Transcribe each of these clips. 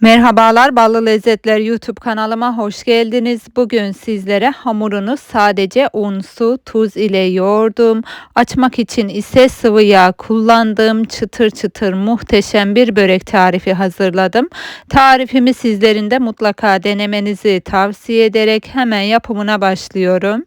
Merhabalar Ballı Lezzetler YouTube kanalıma hoş geldiniz. Bugün sizlere hamurunu sadece un, su, tuz ile yoğurdum. Açmak için ise sıvı yağ kullandım. Çıtır çıtır muhteşem bir börek tarifi hazırladım. Tarifimi sizlerin de mutlaka denemenizi tavsiye ederek hemen yapımına başlıyorum.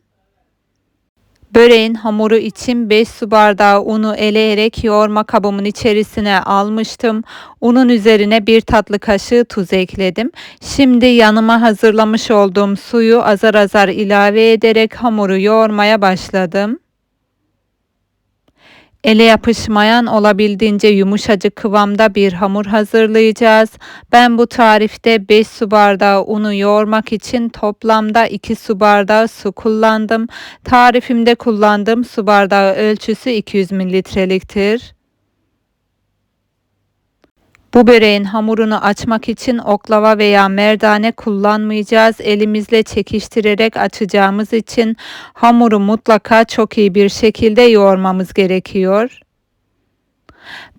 Böreğin hamuru için 5 su bardağı unu eleyerek yoğurma kabımın içerisine almıştım. Unun üzerine bir tatlı kaşığı tuz ekledim. Şimdi yanıma hazırlamış olduğum suyu azar azar ilave ederek hamuru yoğurmaya başladım. Ele yapışmayan olabildiğince yumuşacık kıvamda bir hamur hazırlayacağız. Ben bu tarifte 5 su bardağı unu yoğurmak için toplamda 2 su bardağı su kullandım. Tarifimde kullandığım su bardağı ölçüsü 200 mililitreliktir. Bu böreğin hamurunu açmak için oklava veya merdane kullanmayacağız. Elimizle çekiştirerek açacağımız için hamuru mutlaka çok iyi bir şekilde yoğurmamız gerekiyor.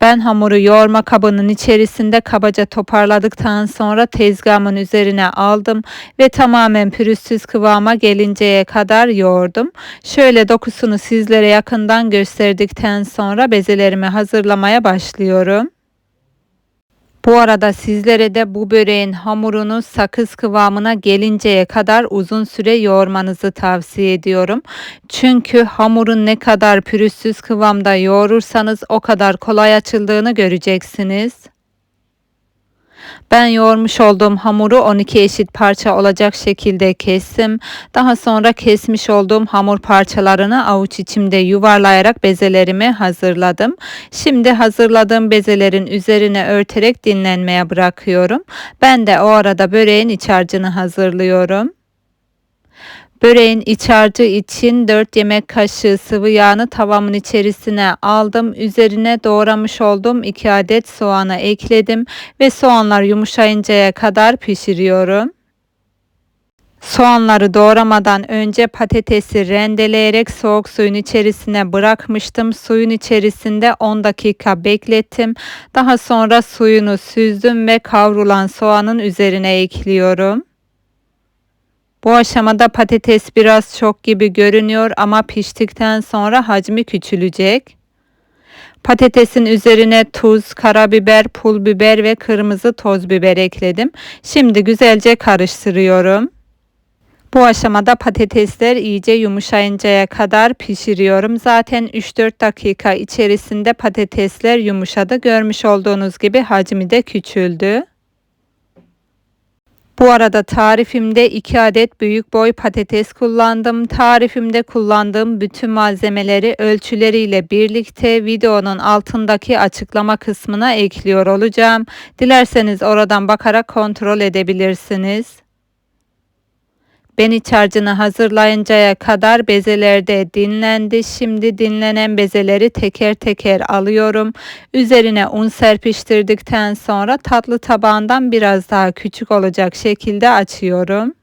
Ben hamuru yoğurma kabının içerisinde kabaca toparladıktan sonra tezgahımın üzerine aldım ve tamamen pürüzsüz kıvama gelinceye kadar yoğurdum. Şöyle dokusunu sizlere yakından gösterdikten sonra bezelerimi hazırlamaya başlıyorum. Bu arada sizlere de bu böreğin hamurunu sakız kıvamına gelinceye kadar uzun süre yoğurmanızı tavsiye ediyorum. Çünkü hamurun ne kadar pürüzsüz kıvamda yoğurursanız o kadar kolay açıldığını göreceksiniz. Ben yoğurmuş olduğum hamuru 12 eşit parça olacak şekilde kestim. Daha sonra kesmiş olduğum hamur parçalarını avuç içimde yuvarlayarak bezelerimi hazırladım. Şimdi hazırladığım bezelerin üzerine örterek dinlenmeye bırakıyorum. Ben de o arada böreğin iç harcını hazırlıyorum. Böreğin iç harcı için 4 yemek kaşığı sıvı yağını tavamın içerisine aldım. Üzerine doğramış olduğum 2 adet soğanı ekledim ve soğanlar yumuşayıncaya kadar pişiriyorum. Soğanları doğramadan önce patatesi rendeleyerek soğuk suyun içerisine bırakmıştım. Suyun içerisinde 10 dakika beklettim. Daha sonra suyunu süzdüm ve kavrulan soğanın üzerine ekliyorum. Bu aşamada patates biraz çok gibi görünüyor ama piştikten sonra hacmi küçülecek. Patatesin üzerine tuz, karabiber, pul biber ve kırmızı toz biber ekledim. Şimdi güzelce karıştırıyorum. Bu aşamada patatesler iyice yumuşayıncaya kadar pişiriyorum. Zaten 3-4 dakika içerisinde patatesler yumuşadı. Görmüş olduğunuz gibi hacmi de küçüldü. Bu arada tarifimde 2 adet büyük boy patates kullandım. Tarifimde kullandığım bütün malzemeleri ölçüleriyle birlikte videonun altındaki açıklama kısmına ekliyor olacağım. Dilerseniz oradan bakarak kontrol edebilirsiniz. Ben iç harcını hazırlayıncaya kadar bezelerde dinlendi. Şimdi dinlenen bezeleri teker teker alıyorum. Üzerine un serpiştirdikten sonra tatlı tabağından biraz daha küçük olacak şekilde açıyorum.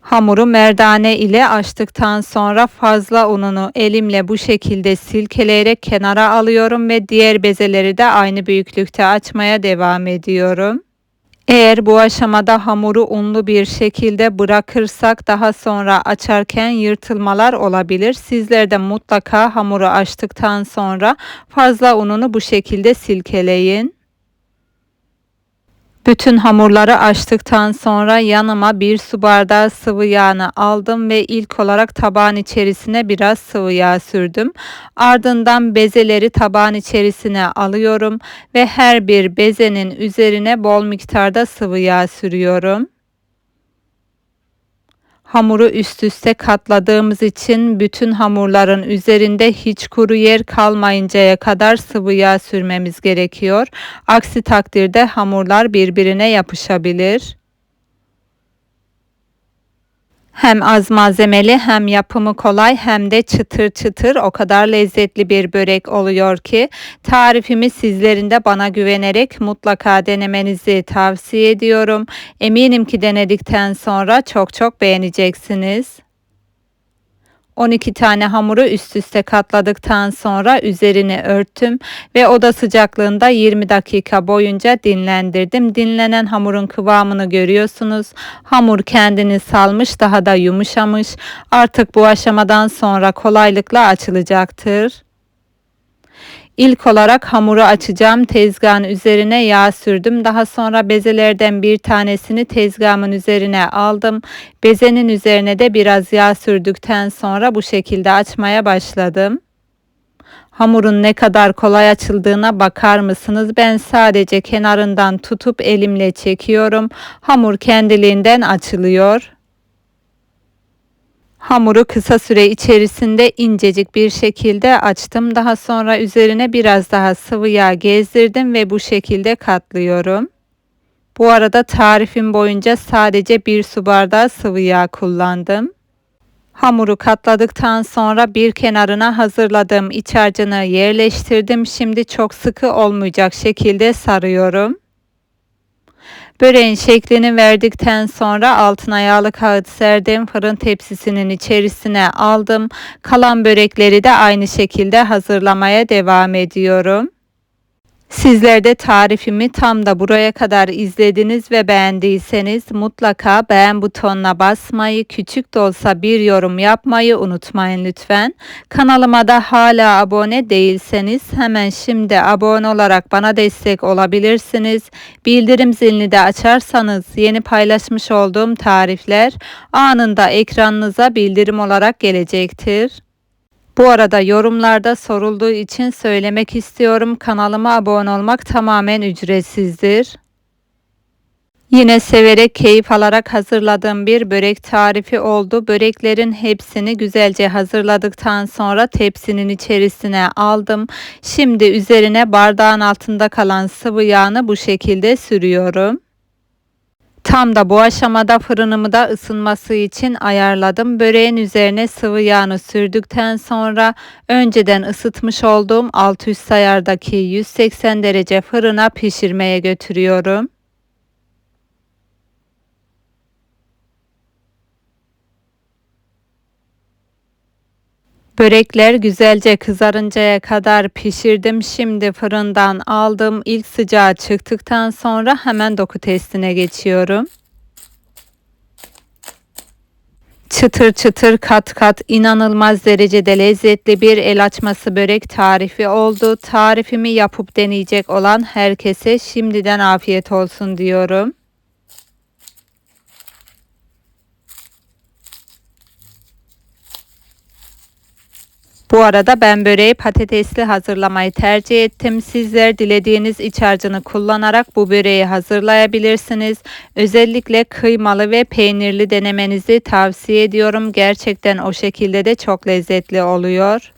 Hamuru merdane ile açtıktan sonra fazla ununu elimle bu şekilde silkeleyerek kenara alıyorum ve diğer bezeleri de aynı büyüklükte açmaya devam ediyorum. Eğer bu aşamada hamuru unlu bir şekilde bırakırsak daha sonra açarken yırtılmalar olabilir. Sizler de mutlaka hamuru açtıktan sonra fazla ununu bu şekilde silkeleyin. Bütün hamurları açtıktan sonra yanıma bir su bardağı sıvı yağını aldım ve ilk olarak tabağın içerisine biraz sıvı yağ sürdüm. Ardından bezeleri tabağın içerisine alıyorum ve her bir bezenin üzerine bol miktarda sıvı yağ sürüyorum. Hamuru üst üste katladığımız için bütün hamurların üzerinde hiç kuru yer kalmayıncaya kadar sıvı yağ sürmemiz gerekiyor. Aksi takdirde hamurlar birbirine yapışabilir. Hem az malzemeli hem yapımı kolay hem de çıtır çıtır o kadar lezzetli bir börek oluyor ki tarifimi sizlerin de bana güvenerek mutlaka denemenizi tavsiye ediyorum. Eminim ki denedikten sonra çok çok beğeneceksiniz. 12 tane hamuru üst üste katladıktan sonra üzerini örttüm ve oda sıcaklığında 20 dakika boyunca dinlendirdim. Dinlenen hamurun kıvamını görüyorsunuz. Hamur kendini salmış, daha da yumuşamış. Artık bu aşamadan sonra kolaylıkla açılacaktır. İlk olarak hamuru açacağım tezgahın üzerine yağ sürdüm. Daha sonra bezelerden bir tanesini tezgahımın üzerine aldım. Bezenin üzerine de biraz yağ sürdükten sonra bu şekilde açmaya başladım. Hamurun ne kadar kolay açıldığına bakar mısınız? Ben sadece kenarından tutup elimle çekiyorum. Hamur kendiliğinden açılıyor. Hamuru kısa süre içerisinde incecik bir şekilde açtım. Daha sonra üzerine biraz daha sıvı yağ gezdirdim ve bu şekilde katlıyorum. Bu arada tarifim boyunca sadece bir su bardağı sıvı yağ kullandım. Hamuru katladıktan sonra bir kenarına hazırladığım iç harcını yerleştirdim. Şimdi çok sıkı olmayacak şekilde sarıyorum. Böreğin şeklini verdikten sonra altına yağlı kağıt serdim. Fırın tepsisinin içerisine aldım. Kalan börekleri de aynı şekilde hazırlamaya devam ediyorum. Sizler de tarifimi tam da buraya kadar izlediniz ve beğendiyseniz mutlaka beğen butonuna basmayı, küçük de olsa bir yorum yapmayı unutmayın lütfen. Kanalıma da hala abone değilseniz hemen şimdi abone olarak bana destek olabilirsiniz. Bildirim zilini de açarsanız yeni paylaşmış olduğum tarifler anında ekranınıza bildirim olarak gelecektir. Bu arada yorumlarda sorulduğu için söylemek istiyorum. Kanalıma abone olmak tamamen ücretsizdir. Yine severek, keyif alarak hazırladığım bir börek tarifi oldu. Böreklerin hepsini güzelce hazırladıktan sonra tepsinin içerisine aldım. Şimdi üzerine bardağın altında kalan sıvı yağını bu şekilde sürüyorum. Tam da bu aşamada fırınımı da ısınması için ayarladım. Böreğin üzerine sıvı yağını sürdükten sonra önceden ısıtmış olduğum alt üst ayardaki 180 derece fırına pişirmeye götürüyorum. Börekler güzelce kızarıncaya kadar pişirdim. Şimdi fırından aldım. İlk sıcağı çıktıktan sonra hemen doku testine geçiyorum. Çıtır çıtır kat kat inanılmaz derecede lezzetli bir el açması börek tarifi oldu. Tarifimi yapıp deneyecek olan herkese şimdiden afiyet olsun diyorum. Bu arada ben böreği patatesli hazırlamayı tercih ettim. Sizler dilediğiniz iç harcını kullanarak bu böreği hazırlayabilirsiniz. Özellikle kıymalı ve peynirli denemenizi tavsiye ediyorum. Gerçekten o şekilde de çok lezzetli oluyor.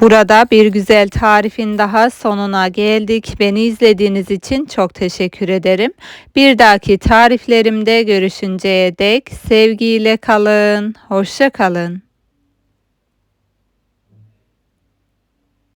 Burada bir güzel tarifin daha sonuna geldik. Beni izlediğiniz için çok teşekkür ederim. Bir dahaki tariflerimde görüşünceye dek sevgiyle kalın. Hoşça kalın.